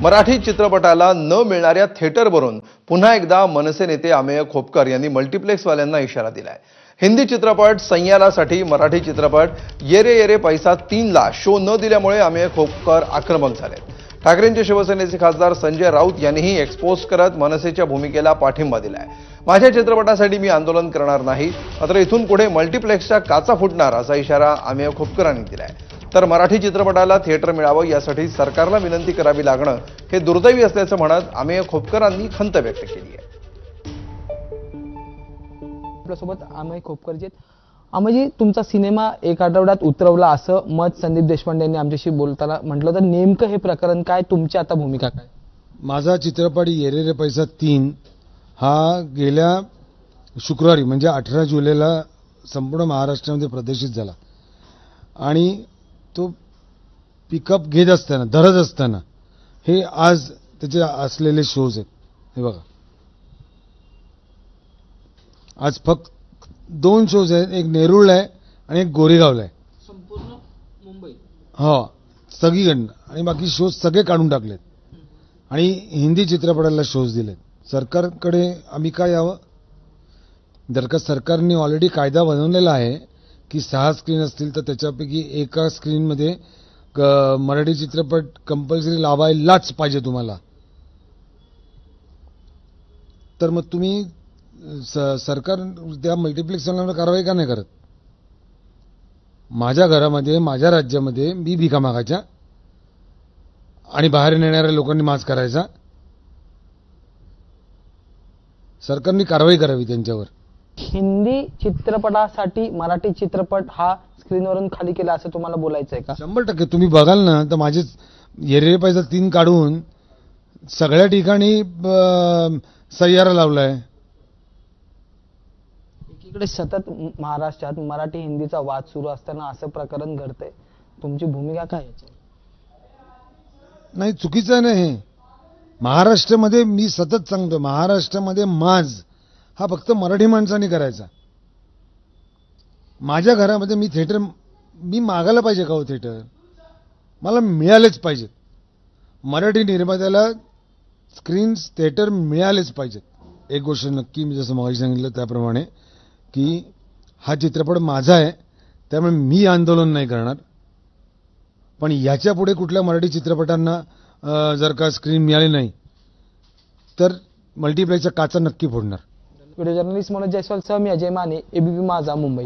मराठी चित्रपटाला न मिळणाऱ्या थिएटरवरून पुन्हा एकदा मनसे नेते अमेय खोपकर यांनी मल्टिप्लेक्सवाल्यांना इशारा दिलाय. हिंदी चित्रपट संयालासाठी मराठी चित्रपट येरे येरे पैसा तीनला शो न दिल्यामुळे अमेय खोपकर आक्रमक झाले ठाकरेंचे शिवसेनेचे खासदार संजय राऊत यांनीही एक्सपोज करत मनसेच्या भूमिकेला पाठिंबा दिलाय. माझ्या चित्रपटासाठी मी आंदोलन करणार नाही मात्र इथून पुढे मल्टिप्लेक्सच्या काचा फुटणार असा इशारा अमेय खोपकरांनी दिलाय. तर मराठी चित्रपटाला थिएटर मिळावं यासाठी सरकारला विनंती करावी लागणं हे दुर्दैवी असल्याचं म्हणत अमेय खोपकरांनी खंत व्यक्त केली आहे. आपल्यासोबत अमय खोपकरजी आहेत. अमयजी तुमचा सिनेमा एक आठवड्यात उतरवला असं मत संदीप देशपांडे यांनी आमच्याशी बोलताना म्हटलं. तर नेमकं हे प्रकरण काय? तुमची आता भूमिका काय? माझा चित्रपट येरे रे पैसा तीन हा गेल्या शुक्रवारी म्हणजे अठरा जुलैला संपूर्ण महाराष्ट्रामध्ये प्रदर्शित झाला. आणि तो पिकअप घेत असताना धरत असताना हे आज त्याचे असलेले शोज आहेत. हे बघा. आज फक्त दोन शोज आहेत. एक नेरुळला आहे आणि एक गोरेगावला आहे. संपूर्ण मुंबई. हो. सगळीकडनं. आणि बाकी शोज सगळे काढून टाकलेत. आणि हिंदी चित्रपटाला शोज दिलेत. सरकारकडे आम्ही काय यावं? जर का सरकारने ऑलरेडी कायदा बनवलेला आहे की सहा स्क्रीन असतील तर त्याच्यापैकी एका स्क्रीनमध्ये क- मराठी चित्रपट कंपल्सरी लावायलाच पाहिजे तुम्हाला. तर मग तुम्ही स- सरकार त्या मल्टिप्लेक्सवाल्यांवर कारवाई का नाही करत? माझ्या घरामध्ये माझ्या राज्यामध्ये मी भिका मागायच्या आणि बाहेर नेणाऱ्या लोकांनी मास्क करायचा. सरकारने कारवाई करावी त्यांच्यावर. हिंदी चित्रपटासाठी मराठी चित्रपट हा स्क्रीनवरून खाली केला असं तुम्हाला बोलायचं आहे का? शंभर टक्के. तुम्ही बघाल ना तर माझे येरे पैसा तीन काढून सगळ्या ठिकाणी सय्यारा लावलाय. एकीकडे सतत महाराष्ट्रात मराठी हिंदीचा वाद सुरू असताना असं प्रकरण घडतंय. तुमची भूमिका काय नाही चुकीचं आहे ना हे महाराष्ट्रामध्ये मी सतत सांगतो महाराष्ट्रामध्ये माज हा फक्त मराठी माणसाने करायचा. माझ्या घरामध्ये मी थिएटर मी मागायला पाहिजे का हो थिएटर मला मिळालेच पाहिजेत. मराठी निर्मात्याला स्क्रीन्स थिएटर मिळालेच पाहिजेत. एक गोष्ट नक्की मी जसं मगाशी सांगितलं त्याप्रमाणे की हा चित्रपट माझा आहे त्यामुळे मी आंदोलन नाही करणार. पण याच्यापुढे कुठल्या मराठी चित्रपटांना जर का स्क्रीन मिळाली नाही तर मल्टिप्लायच्या काचा नक्की फोडणार. व्हिडिओ जर्नलिस्ट मनोज जयस्वाल सह मी अजय माने एबीपी माझा मुंबई